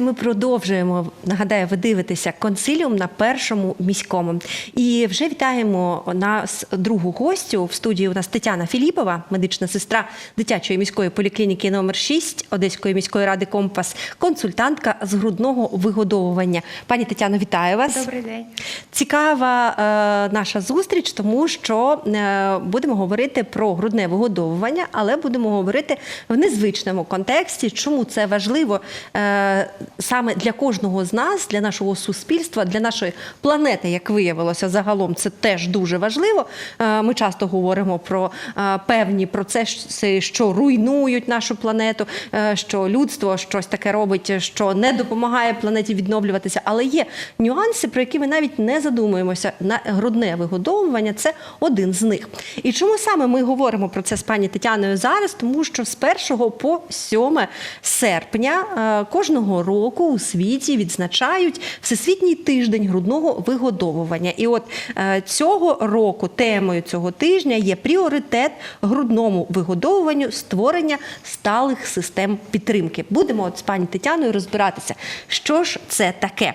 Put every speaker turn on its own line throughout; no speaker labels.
Друзі, ми продовжуємо. Нагадаю, ви дивитеся консиліум на першому міському. І вже вітаємо нас другу гостю. В студії у нас Тетяна Філіпова, медична сестра дитячої міської поліклініки номер 6 Одеської міської ради Компас, консультантка з грудного вигодовування. Пані Тетяно, вітаю вас.
Добрий день.
Цікава е, наша зустріч, тому що е, будемо говорити про грудне вигодовування, але будемо говорити в незвичному контексті, чому це важливо е, саме для кожного з нас, для нашого суспільства, для нашої планети, як виявилося, загалом це теж дуже важливо. Е, ми часто говоримо про е, певні процеси, що руйнують нашу планету, е, що людство щось таке робить, що не допомагає планеті відновлюватися. Але є нюанси, про які ми навіть не задумуємося. На грудне вигодовування це один з них. І чому саме ми говоримо про це з пані Тетяною зараз? Тому що з 1 по 7 серпня кожного року у світі відзначають Всесвітній тиждень грудного вигодовування. І от е, цього року темою цього тижня є пріоритет грудному вигодовуванню створення сталих систем підтримки. Будемо от з пані Тетяною розбиратися, що ж це таке.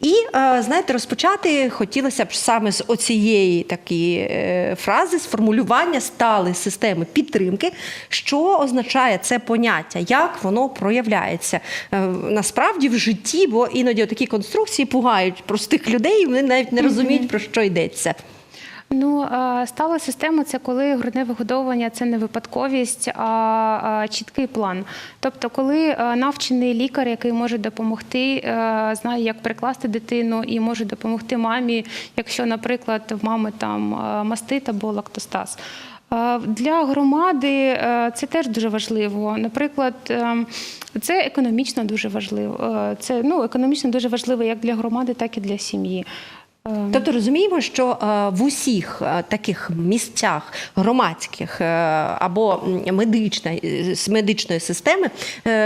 І е, знаєте, розпочати хотілося б саме з оцієї такі е, фрази, з формулювання стали системи підтримки, що означає це поняття, як воно проявляється насправді в житті, бо іноді такі конструкції пугають простих людей, вони навіть не розуміють про що йдеться.
Ну, стала система це коли грудне вигодовування це не випадковість, а чіткий план. Тобто, коли навчений лікар, який може допомогти, е, знає, як прикласти дитину і може допомогти мамі, якщо, наприклад, в мами там мастит або лактостаз. Для громади е, це теж дуже важливо. Наприклад, е, це економічно дуже важливо. Це ну економічно дуже важливо як для громади, так і для сім'ї. Е,
Тобто розуміємо, що е, в усіх е, таких місцях громадських е, або медична, медичної системи,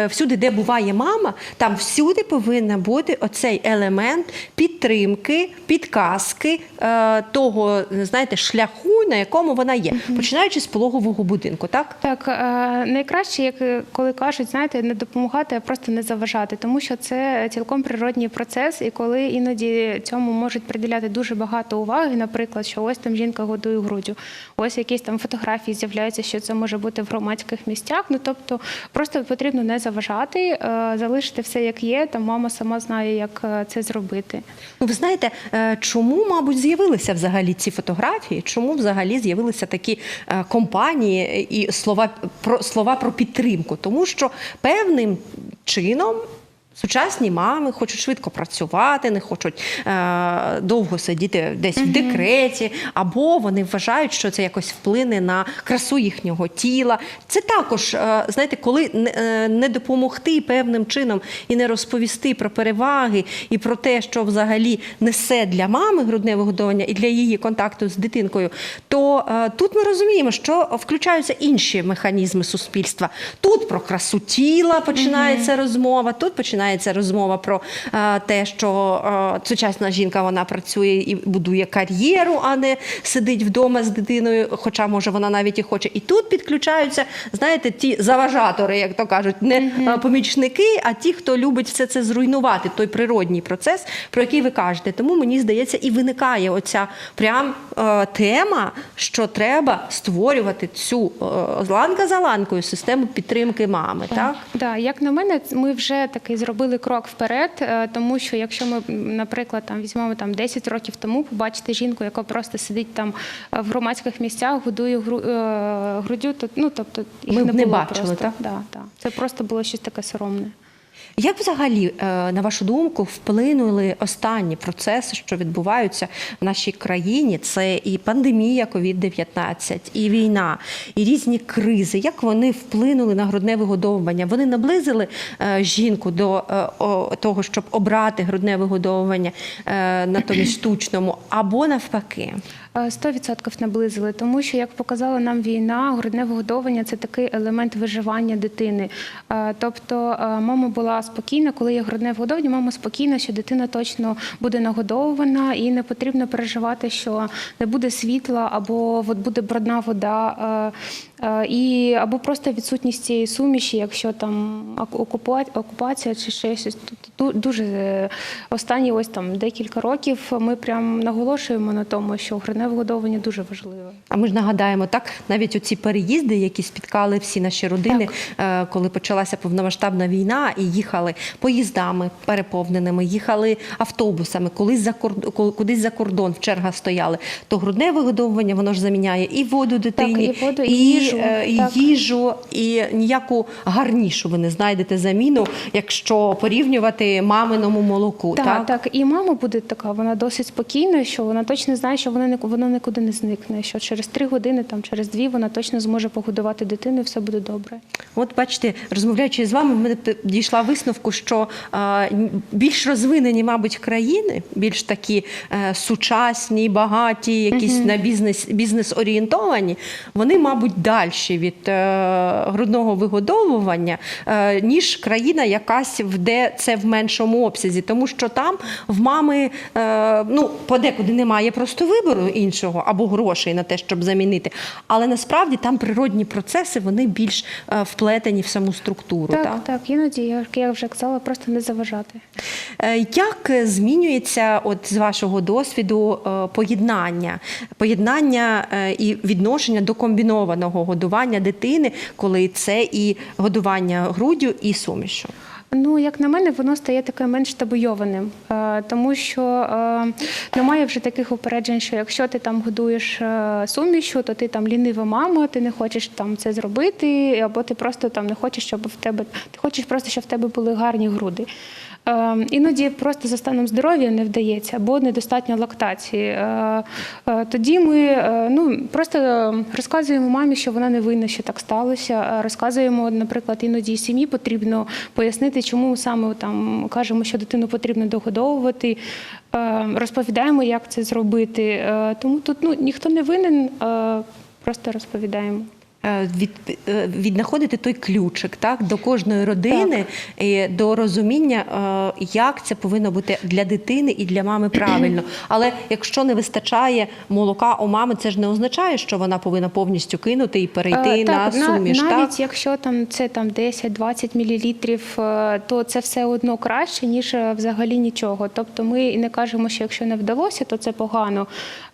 всюди, де буває мама, там всюди повинен бути оцей елемент підтримки, підказки того, знаєте, шляху, на якому вона є, починаючи з пологового будинку, так?
Так, найкраще, як коли кажуть, знаєте, не допомагати, а просто не заважати, тому що це цілком природній процес, і коли іноді цьому можуть приділяти дуже багато уваги, наприклад, що ось там жінка годує груддю, ось якісь там фотографії з'являються, що це може бути в громадських місцях. Ну тобто, просто потрібно не заважати, е, залишити все як є. Там мама сама знає, як е, це зробити.
Ну, ви знаєте, е, чому, мабуть, з'явилися взагалі ці фотографії? Чому взагалі з'явилися такі компанії і слова про слова про підтримку? Тому що певним чином. Сучасні мами хочуть швидко працювати, не хочуть е, довго сидіти десь в декреті, або вони вважають, що це якось вплине на красу їхнього тіла. Це також, е, знаєте, коли не, е, не допомогти певним чином і не розповісти про переваги і про те, що взагалі несе для мами грудне вигодовування і для її контакту з дитинкою, то е, тут ми розуміємо, що включаються інші механізми суспільства. Тут про красу тіла починається розмова, тут починається розмова про е, те, що е, сучасна жінка вона працює і будує кар'єру, а не сидить вдома з дитиною, хоча може вона навіть і хоче. І тут підключаються, знаєте, ті заважатори, як то кажуть, не е, помічники, а ті, хто любить все це зруйнувати, той природній процес, про який ви кажете. Тому мені здається, і виникає оця прям е, тема, що треба створювати цю е, ланка за ланкою систему підтримки мами. Так?
Да, як на мене, ми вже такий зробили крок вперед, е, тому що якщо ми, наприклад, там візьмемо там 10 років тому, побачити жінку, яка просто сидить там е, в громадських місцях, годує гру, грудю, груддю, то ну тобто їх
Ми
не
не
було
бачили,
просто.
так?
Да, да. Це просто було щось таке соромне.
Як взагалі, е, на вашу думку, вплинули останні процеси, що відбуваються в нашій країні? Це і пандемія COVID-19, і війна, і різні кризи. Як вони вплинули на грудне вигодовування? Вони наблизили е, жінку до е, того, щоб обрати грудне вигодовування натомість штучному, або навпаки?
Е, 100% наблизили, тому що, як показала нам війна, грудне вигодовування це такий елемент виживання дитини. Е, Тобто е, мама була спокійна, коли є грудне вигодовування, мама спокійна, що дитина точно буде нагодована, і не потрібно переживати, що не буде світла або буде брудна вода. Е, І або просто відсутність цієї суміші, якщо там окупа- окупація чи ще щось. Тут дуже е, останні ось там декілька років ми прям наголошуємо на тому, що грудне вигодовування дуже важливе.
А ми ж нагадаємо, так навіть оці переїзди, які спіткали всі наші родини, е, коли почалася повномасштабна війна, і їхали поїздами переповненими, їхали автобусами, колись за кордон, кудись за кордон в чергах стояли. То грудне вигодовування воно ж заміняє і воду дитині,
і воду, і їжу,
е, і їжу, і ніяку гарнішу ви не знайдете заміну, якщо порівнювати маминому молоку.
Так,
Так,
так, І мама буде така, вона досить спокійна, що вона точно знає, що вона воно нікуди не зникне. Що через три години, там через дві, вона точно зможе погодувати дитину, і все буде добре.
От бачите, розмовляючи з вами, мене дійшла висновку, що а, більш розвинені, мабуть, країни, більш такі е, сучасні, багаті, якісь на бізнес бізнес орієнтовані, вони, мабуть, далі від е, грудного вигодовування, е, ніж країна якась, де це в меншому обсязі, тому що там в мами е, ну подекуди немає просто вибору іншого або грошей на те, щоб замінити. Але насправді там природні процеси вони більш вплетені в саму структуру.
Так,
так?
так, іноді, як я вже казала, просто не заважати.
Як змінюється, от з вашого досвіду, поєднання, поєднання і відношення до комбінованого годування дитини, коли це і годування груддю, і сумішю?
Ну, як на мене, воно стає таке менш табуйованим, е, тому що е, немає вже таких упереджень, що якщо ти там годуєш е, сумішю, то ти там лінива мама, ти не хочеш там це зробити, або ти просто там не хочеш, щоб в тебе ти хочеш просто, щоб в тебе були гарні груди. Е, Іноді просто за станом здоров'я не вдається, або недостатньо лактації. Е, е, Тоді ми е, ну, просто розказуємо мамі, що вона не винна, що так сталося. Розказуємо, наприклад, іноді сім'ї потрібно пояснити, чому саме там кажемо, що дитину потрібно догодовувати. Розповідаємо, як це зробити. Тому тут ну, ніхто не винен, просто розповідаємо.
Е, Від, е, віднаходити той ключик так, до кожної родини, і до розуміння, е, як це повинно бути для дитини і для мами правильно. Але якщо не вистачає молока у мами, це ж не означає, що вона повинна повністю кинути і перейти на
так, на-
суміш.
навіть
так?
якщо там це там 10-20 мілілітрів, е, то це все одно краще, ніж взагалі нічого. Тобто ми не кажемо, що якщо не вдалося, то це погано.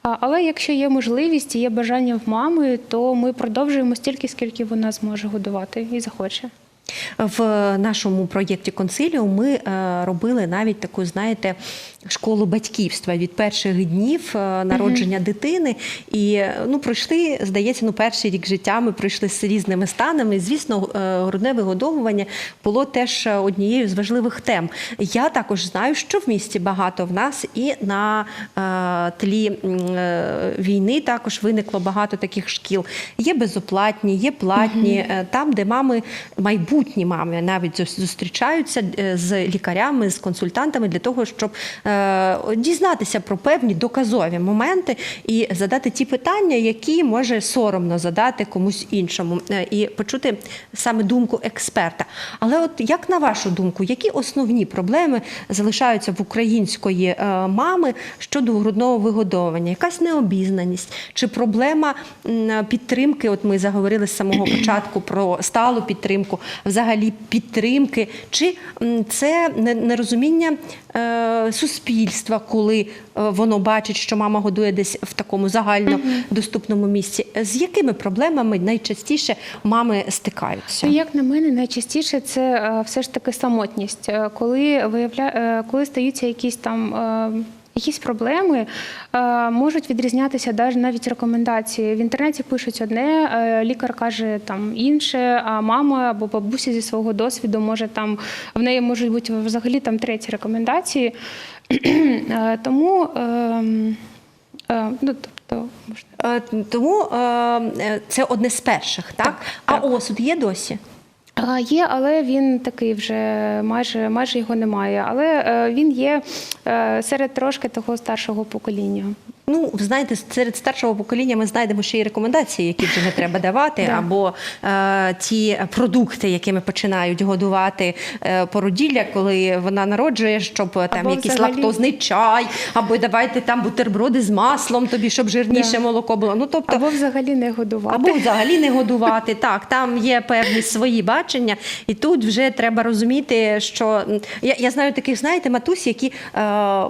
Але якщо є можливість і є бажання в мами, то ми продовжуємо стільки, скільки вона зможе годувати і захоче.
В нашому проєкті Консиліум ми е, робили навіть таку, знаєте, школу батьківства від перших днів е, народження дитини. І е, ну, пройшли, здається, ну, перший рік життя ми пройшли з різними станами. І, Звісно, е, грудне вигодовування було теж однією з важливих тем. Я також знаю, що в місті багато в нас і на е, тлі е, війни також виникло багато таких шкіл. Є безоплатні, є платні, е, там, де мами, майбутні мами навіть зустрічаються з лікарями, з консультантами для того, щоб дізнатися про певні доказові моменти і задати ті питання, які може соромно задати комусь іншому, е, і почути саме думку експерта. Але от як на вашу думку, які основні проблеми залишаються в української е, мами щодо грудного вигодовування? Якась необізнаність чи проблема підтримки? От ми заговорили з самого початку про сталу підтримку, взагалі підтримки, чи це не- нерозуміння е, суспільства, коли е, воно бачить, що мама годує десь в такому загально доступному місці? З якими проблемами найчастіше мами стикаються?
Ну, Як на мене, найчастіше це е, все ж таки самотність, Е, коли виявля... е, коли стаються якісь там. Якісь проблеми е, можуть відрізнятися навіть рекомендації. В інтернеті пишуть одне, е, лікар каже там інше, а мама або бабуся зі свого досвіду може там в неї можуть бути взагалі там треті рекомендації. Е, Тому ем, ну, тобто, можна.
Тому е, е, це одне з перших, так?
Так,
а
так.
осуд є досі?
Є, але він такий вже майже майже його немає. Але е, він є е, серед трошки того старшого покоління.
Ну, ви знаєте, серед старшого покоління ми знайдемо ще й рекомендації, які вже не треба давати,
Да.
або е, ті продукти, якими починають годувати е, породілля, коли вона народжує, щоб е, там
Або
якийсь
взагалі-
лактозний чай, або давайте там бутерброди з маслом тобі, щоб жирніше
Да.
молоко було. Ну тобто
Або взагалі не годувати.
або взагалі не годувати. Так, там є певні свої бачення, і тут вже треба розуміти, що я, я знаю таких, знаєте, матусь, які е,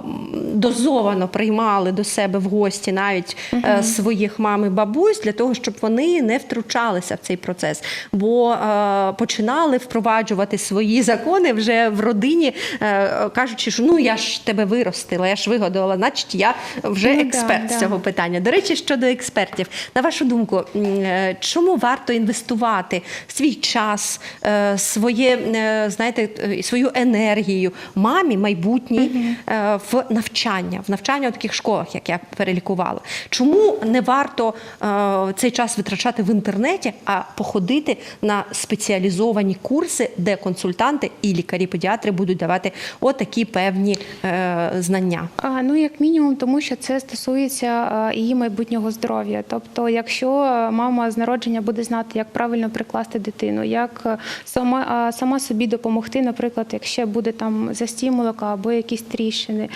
дозовано приймали до себе в гості навіть е, своїх мам і бабусь для того, щоб вони не втручалися в цей процес, бо е, починали впроваджувати свої закони вже в родині, е, кажучи, що ну я ж тебе виростила, я ж вигодувала, значить я вже
Ну да,
експерт з
да.
цього питання. До речі, щодо експертів, на вашу думку, е, чому варто інвестувати свій час, е, своє, е, знаєте, е, свою енергію мамі майбутній е, в навчання, в навчання у таких школах, як я перелікувала? Чому не варто е, цей час витрачати в інтернеті, а походити на спеціалізовані курси, де консультанти і лікарі-педіатри будуть давати отакі певні е, знання?
А, ну, як мінімум, тому що це стосується її майбутнього здоров'я. Тобто, якщо мама з народження буде знати, як правильно прикласти дитину, як сама, сама собі допомогти, наприклад, якщо буде там застій молока або якісь тріщини.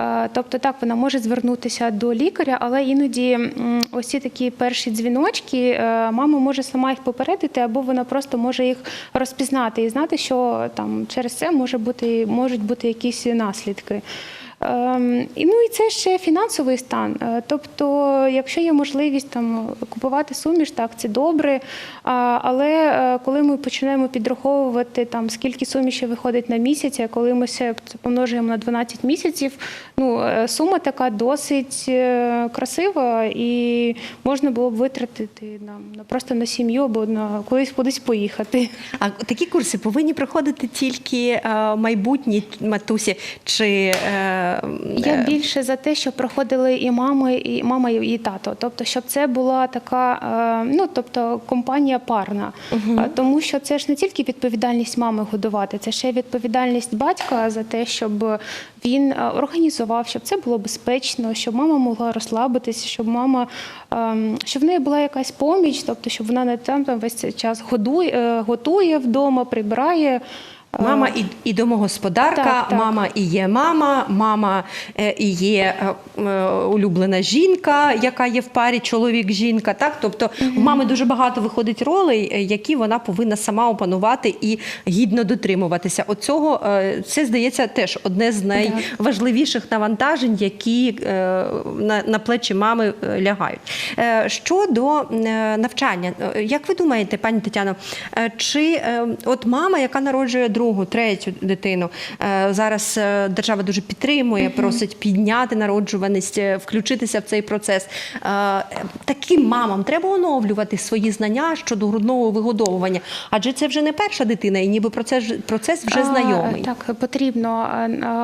А, Тобто, так вона може звернутися до лікаря, але іноді ось ці такі перші дзвіночки, е, мама може сама їх попередити, або вона просто може їх розпізнати і знати, що там через це може бути можуть бути якісь наслідки. Ем, і ну і це ще фінансовий стан. Е, Тобто, якщо є можливість там купувати суміш, так це добре. Але е, коли ми починаємо підраховувати там скільки суміші виходить на місяць, а коли ми це помножуємо на 12 місяців, ну е, сума така досить красива, і можна було б витратити нам на просто на сім'ю або на колись кудись поїхати.
А такі курси повинні проходити тільки майбутні матусі чи
Я
е,
більше за те, щоб проходили і мами, і мама, і тато. Тобто, щоб це була така, е, ну тобто компанія парна. Е, Тому що це ж не тільки відповідальність мами годувати, це ще відповідальність батька за те, щоб він організував, щоб це було безпечно, щоб мама могла розслабитися, щоб мама ем, щоб в неї була якась поміч, тобто, щоб вона не там, там весь цей час годує, готує вдома, прибирає. Е,
Мама і, і домогосподарка,
Так, так.
мама і є мама, мама е, і є е, улюблена жінка, яка є в парі чоловік-жінка. Так, тобто в мами дуже багато виходить ролей, які вона повинна сама опанувати і гідно дотримуватися. Оцього це здається теж одне з найважливіших навантажень, які на, на плечі мами лягають. Щодо навчання, як ви думаєте, пані Тетяно, чи от мама, яка народжує другу, третю дитину, е, зараз е, держава дуже підтримує, просить підняти народжуваність, е, включитися в цей процес. Таким мамам треба оновлювати свої знання щодо грудного вигодовування, адже це вже не перша дитина, і ніби процес, процес вже
А,
знайомий.
Так, потрібно,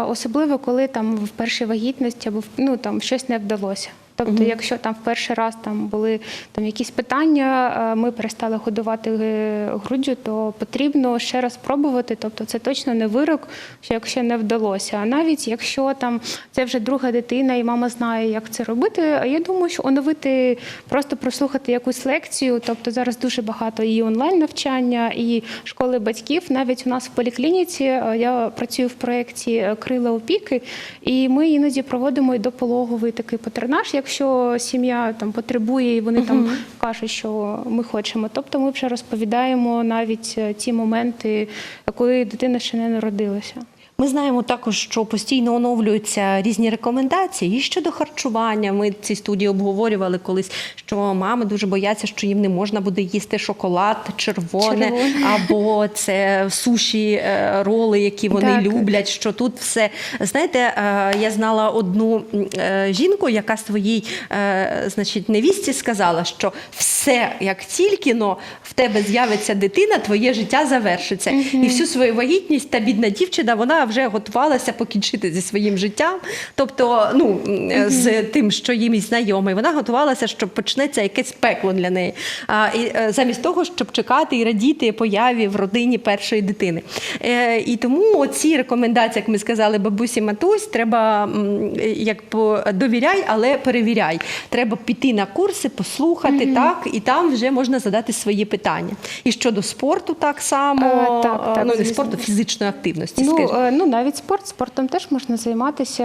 особливо коли там в першій вагітності або ну, там щось не вдалося. Тобто, якщо там в перший раз там були там якісь питання, ми перестали годувати е, груддю, то потрібно ще раз пробувати. Тобто, це точно не вирок, що якщо не вдалося. А навіть якщо там це вже друга дитина, і мама знає, як це робити. а Я думаю, що оновити, просто прослухати якусь лекцію. Тобто зараз дуже багато і онлайн навчання, і школи батьків. Навіть у нас в поліклініці е, я працюю в проєкті е, Крила опіки, і ми іноді проводимо і допологовий такий патернаж, якщо сім'я там потребує, і вони там кажуть, що ми хочемо. Тобто ми вже розповідаємо навіть е, ті моменти, коли дитина ще не народилася.
Ми знаємо також, що постійно оновлюються різні рекомендації і щодо харчування. Ми в цій студії обговорювали колись, що мами дуже бояться, що їм не можна буде їсти шоколад червоне,
Червоне.
або це суші е, роли, які вони
Так.
люблять. Що тут все знаєте, е, я знала одну е, жінку, яка своїй значить невісті сказала, що все як тільки но в тебе з'явиться дитина, твоє життя завершиться. І всю свою вагітність та бідна дівчина вона вже готувалася покінчити зі своїм життям, тобто, ну е, з тим, що їм і знайомий, вона готувалася, що почнеться якесь пекло для неї. А, і, е, замість того, щоб чекати і радіти появі в родині першої дитини. Е, і тому ці рекомендації, як ми сказали, бабусі матусь, треба як по- довіряй, але перевіряй. Треба піти на курси, послухати, так, і там вже можна задати свої питання. І щодо спорту, так само,
Е, так, так,
ну не
звісно.
спорту, фізичної активності.
Ну,
скажімо.
Ну навіть спорт. Спортом теж можна займатися,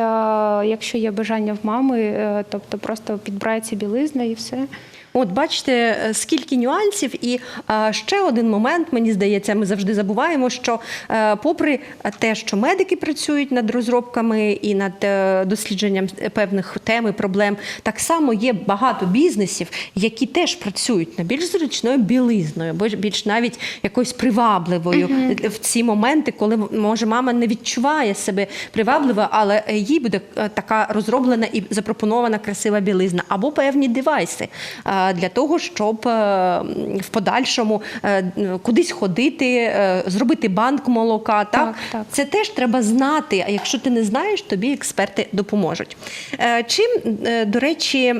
якщо є бажання в мами, е, тобто просто підбирається білизна і все.
От бачите, е, скільки нюансів, і ще один момент, мені здається, ми завжди забуваємо, що е, попри те, що медики працюють над розробками і над е, дослідженням певних тем і проблем, так само є багато бізнесів, які теж працюють над більш зручною білизною, або більш навіть якоюсь привабливою. В ці моменти, коли може мама не відчуває себе привабливо, але їй буде така розроблена і запропонована красива білизна, або певні девайси для того, щоб е, в подальшому е, кудись ходити, е, зробити банк молока. Так,
Так, так.
це теж треба знати. А якщо ти не знаєш, тобі експерти допоможуть. Е, Чим, е, до речі,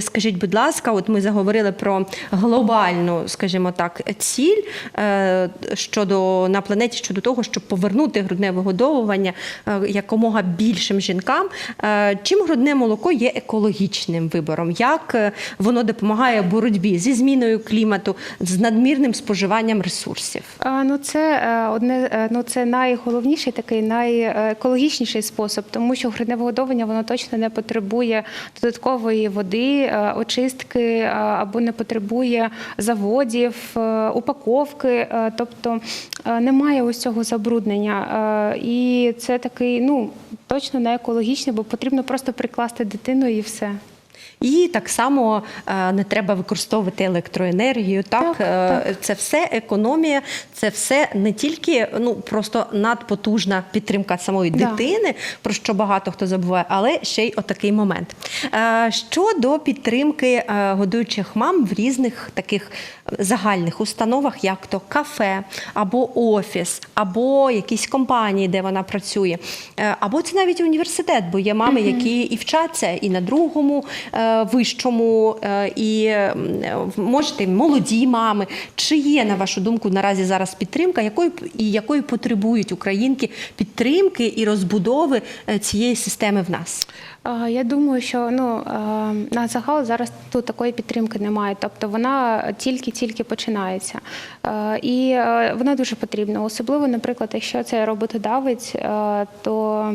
скажіть, будь ласка, от ми заговорили про глобальну, скажімо так, ціль е, щодо на планеті щодо того, щоб повернути грудне вигодовування е, якомога більшим жінкам. Е, Чим грудне молоко є екологічним вибором? Як е, допомагає боротьбі зі зміною клімату, з надмірним споживанням ресурсів?
Ну, це е, одне, е, ну це найголовніший такий найекологічніший спосіб, тому що грудне вигодовування воно точно не потребує додаткової води, е, очистки або не потребує заводів, упаковки, тобто немає ось цього забруднення. І це такий, ну точно не екологічний, бо потрібно просто прикласти дитину і все.
І так само е, не треба використовувати електроенергію. Так,
Так,
Е, це все економія, це все не тільки ну просто надпотужна підтримка самої
Да.
дитини, про що багато хто забуває, але ще й отакий момент. Е, Щодо підтримки годуючих мам в різних таких загальних установах, як то кафе, або офіс, або якісь компанії, де вона працює, або це навіть університет, бо є мами, які і вчаться і на другому вищому, е, і е, можете молоді мами. Чи є на вашу думку наразі зараз підтримка, якої і якої потребують українки підтримки і розбудови е, цієї системи в нас?
Я думаю, що ну на загал зараз тут такої підтримки немає. Тобто вона тільки-тільки починається. І вона дуже потрібна. Особливо, наприклад, якщо це роботодавець, то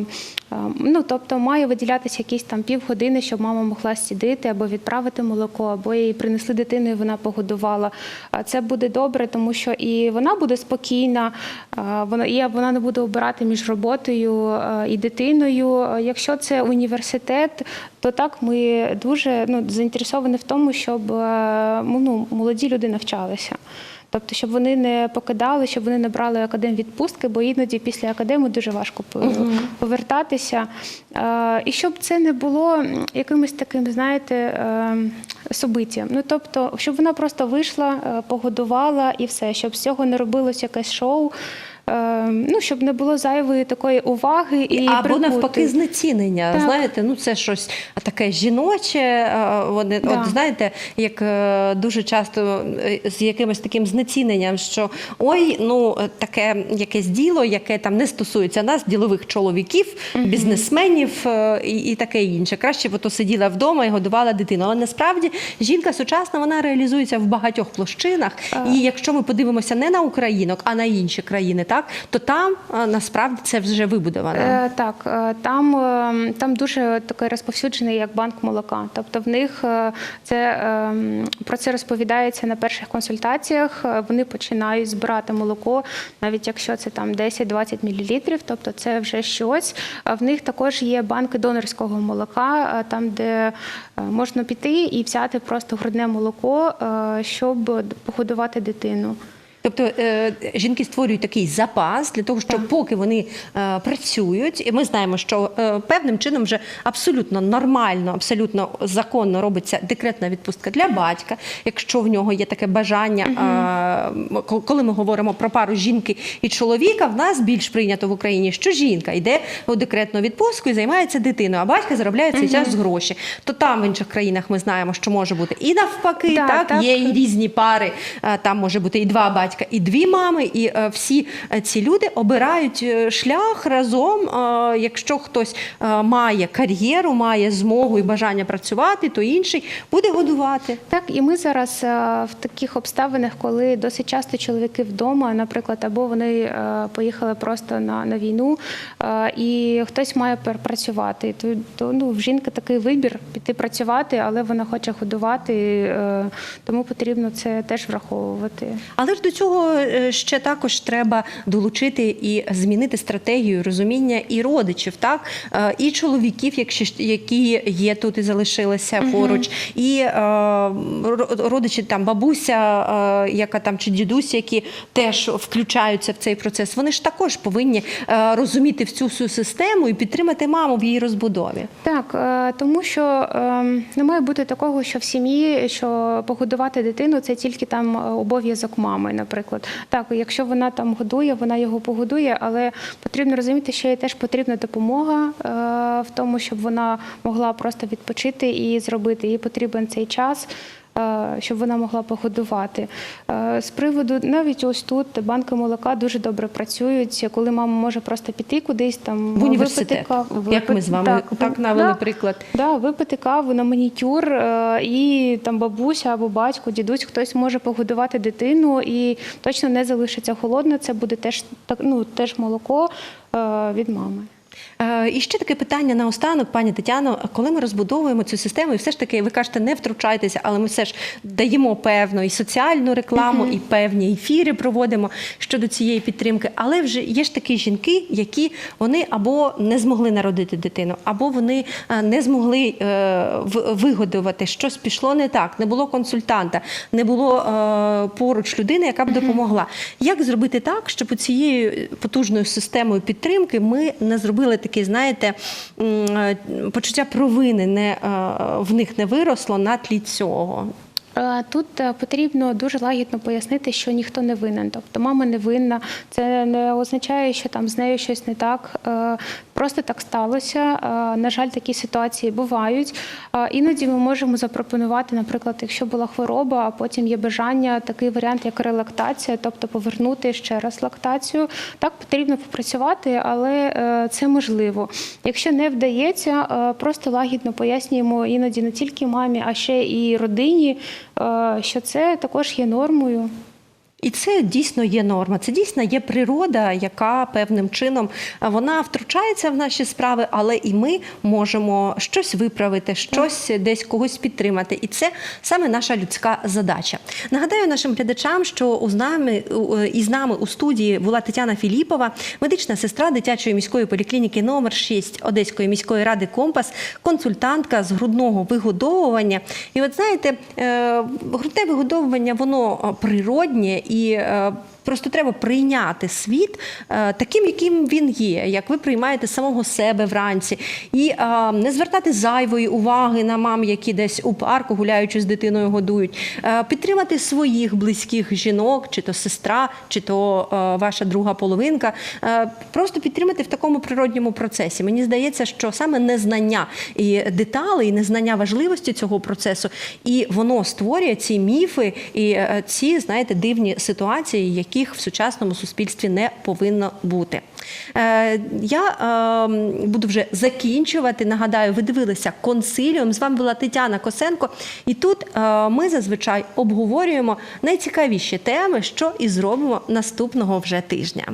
ну тобто має виділятися якісь там півгодини, щоб мама могла сидіти або відправити молоко, або їй принесли дитину, і вона погодувала. Це буде добре, тому що і вона буде спокійна, вона і вона не буде обирати між роботою і дитиною. Якщо це університет, то так ми дуже ну, заінтересовані в тому, щоб е, ну, молоді люди навчалися. Тобто, щоб вони не покидали, щоб вони не брали академ відпустки, бо іноді після академу дуже важко повертатися. Е, І щоб це не було якимось таким, знаєте, е, собиттям. Ну тобто, щоб вона просто вийшла, е, погодувала і все, щоб з цього не робилось якесь шоу. Е, Ну, щоб не було зайвої такої уваги і
Або
прикути.
навпаки, знецінення.
Так.
Знаєте, ну це щось таке жіноче. е, Вони,
Да.
от знаєте, як е, дуже часто з якимось таким знеціненням, що ой, ну таке якесь діло, яке там не стосується нас, ділових чоловіків, бізнесменів е, і, і таке інше. Краще б ото сиділа вдома і годувала дитину. Але насправді жінка сучасна вона реалізується в багатьох площинах. І якщо ми подивимося не на українок, а на інші країни, так то там е, насправді це вже вибудовано.
Е, так, е, там, е, там дуже такий розповсюджений як банк молока. Тобто в них це е, про це розповідається на перших консультаціях. Вони починають збирати молоко, навіть якщо це там 10-20 мл, тобто це вже щось. В них також є банки донорського молока, там де можна піти і взяти просто грудне молоко, щоб погодувати дитину.
Тобто е, жінки створюють такий запас для того, щоб поки вони е, працюють, і ми знаємо, що е, певним чином вже абсолютно нормально, абсолютно законно робиться декретна відпустка для батька, якщо в нього є таке бажання. ко- коли ми говоримо про пару жінки і чоловіка, в нас більш прийнято в Україні, що жінка йде у декретну відпустку і займається дитиною, а батько заробляє цей час гроші. То там в інших країнах ми знаємо, що може бути і навпаки,
Да,
так,
так.
є і різні пари. Там може бути і два батька, і дві мами. І е, всі е, ці люди обирають е, шлях разом. Якщо хтось має кар'єру, має змогу і бажання працювати, то інший буде годувати.
Так, і ми зараз в таких обставинах, коли досить часто чоловіки вдома, наприклад, або вони поїхали просто на, на війну, і хтось має працювати. То, то ну, в жінки такий вибір піти працювати, але вона хоче годувати, тому потрібно це теж враховувати.
Але ж до цього е, ще також треба долучити і змінити стратегію розуміння і родичів, так Е, і чоловіків, якщо які є тут і залишилися поруч, і е, родичі там бабуся, яка там чи дідусь, які теж включаються в цей процес. Вони ж також повинні розуміти всю цю систему і підтримати маму в її розбудові.
Так, тому що не має бути такого, що в сім'ї, що погодувати дитину це тільки там обов'язок мами, наприклад. Так, якщо вона там годує, вона його погодує, але потрібно розуміти, що їй теж потрібна допомога е, в тому, щоб вона могла просто відпочити і зробити. Їй потрібен цей час. Е, Щоб вона могла погодувати. Е, З приводу навіть ось тут банки молока дуже добре працюють, коли мама може просто піти кудись там
В університет,
випити каву,
як ми з вами так
ви-
навели
да,
приклад.
Да, випити каву на манікюр, е, і там бабуся або батько, дідусь, хтось може погодувати дитину і точно не залишиться холодно. Це буде теж так, ну теж молоко від мами.
Е, І ще таке питання наостанок, пані Тетяно. Коли ми розбудовуємо цю систему, і все ж таки ви кажете, не втручайтеся, але ми все ж даємо певну і соціальну рекламу, і певні ефіри проводимо щодо цієї підтримки. Але вже є ж такі жінки, які вони або не змогли народити дитину, або вони е, не змогли е, вигодувати, щось пішло не так, не було консультанта, не було поруч людини, яка б допомогла. Як зробити так, щоб цією потужною системою підтримки ми не зробили таке, знаєте, е, почуття провини не, е, в них не виросло на тлі цього?
Е, Тут потрібно дуже лагідно пояснити, що ніхто не винен. Тобто мама не винна. Це не означає, що там з нею щось не так. Просто так сталося. Е, На жаль, такі ситуації бувають. Е, Іноді ми можемо запропонувати, наприклад, якщо була хвороба, а потім є бажання, такий варіант, як релактація, тобто повернути ще раз лактацію. Так потрібно попрацювати, але е, це можливо. Якщо не вдається, просто лагідно пояснюємо іноді не тільки мамі, а ще і родині, що це також є нормою.
І це дійсно є норма. Це дійсно є природа, яка певним чином е, вона втручається в наші справи, але і ми можемо щось виправити, щось десь когось підтримати. І це саме наша людська задача. Нагадаю нашим глядачам, що у з нами у- е, із нами у студії була Тетяна Філіпова, медична сестра дитячої міської поліклініки номер 6 Одеської міської ради Компас, консультантка з грудного вигодовування. І от знаєте, е, грудне вигодовування воно природнє і. Просто треба прийняти світ е, таким, яким він є, як ви приймаєте самого себе вранці, і е, не звертати зайвої уваги на мам, які десь у парку гуляючи з дитиною годують, е, підтримати своїх близьких жінок, чи то сестра, чи то ваша друга половинка. Просто підтримати в такому природньому процесі. Мені здається, що саме незнання і деталей, і незнання важливості цього процесу, і воно створює ці міфи і ці, знаєте, дивні ситуації, яких в сучасному суспільстві не повинно бути. Е, Я е, буду вже закінчувати. Нагадаю, ви дивилися консиліум. З вами була Тетяна Косенко. І тут е, ми зазвичай обговорюємо найцікавіші теми, що і зробимо наступного вже тижня.